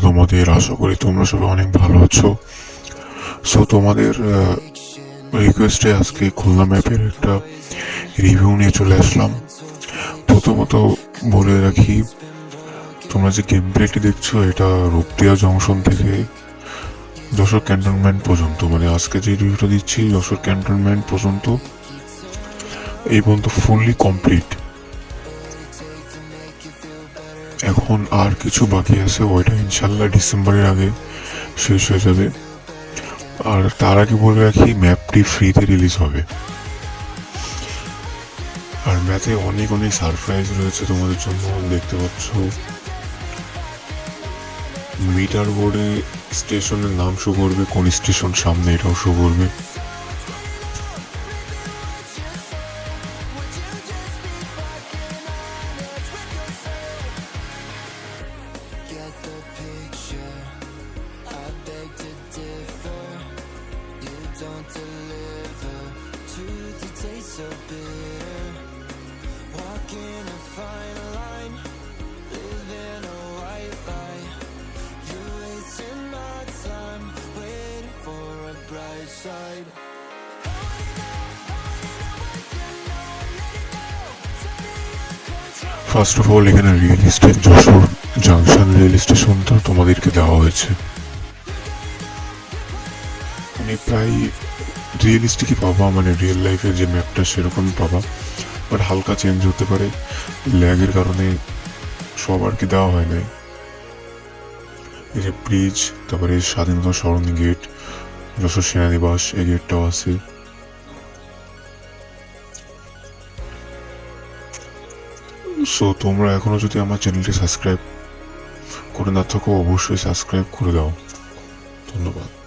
তোমাদের। আশা করি তোমরা সবাই অনেক ভালো আছো। সো তোমাদের রিকোয়েস্টে আজকে খুলনা ম্যাপের একটা রিভিউ নিয়ে চলে আসলাম। প্রথমত বলে রাখি, তোমরা যে গেম প্লেটি দেখছ, এটা রূপদিয়া জংশন থেকে যশোর ক্যান্টনমেন্ট পর্যন্ত। মানে আজকে যে রিভিউটা দিচ্ছি, যশোর ক্যান্টনমেন্ট পর্যন্ত, এই পর্যন্ত ফুললি কমপ্লিট এখন আর কিছু বাকি আছে, ওইটা ইনশাল্লাহ ডিসেম্বরের আগে শেষ হয়ে যাবে। আর তার আগে বলে রাখি, ম্যাপটি ফ্রিতে রিলিজ হবে। আর ম্যাপে অনেক অনেক সারপ্রাইজ রয়েছে তোমাদের জন্য, দেখতে পাচ্ছ। মিটার বোর্ডে স্টেশনের নাম শো করবে, কোন স্টেশন সামনে এটাও শো করবে। So. Walking a fine line, living a white lie. You're wasting my time, waiting for a bright side. First of all এখানে real estate Jessore junction rail স্টেশনটা তোমাদেরকে দেওয়া হয়েছে মানে প্রায় রিয়েলিস্টিকই পাবা মানে রিয়েল লাইফের যে ম্যাপটা সেরকমই পাবা বাট হালকা চেঞ্জ হতে পারে। ল্যাগের কারণে সব আর কি দেওয়া হয় নাই। এই যে ব্রিজ তারপরে স্বাধীনতা সরণি গেট যশোর সেনানিবাস, এই গেটটাও আছে। সো তোমরা এখনও যদি আমার চ্যানেলটি সাবস্ক্রাইব করে না থাকো, অবশ্যই সাবস্ক্রাইব করে দাও। ধন্যবাদ।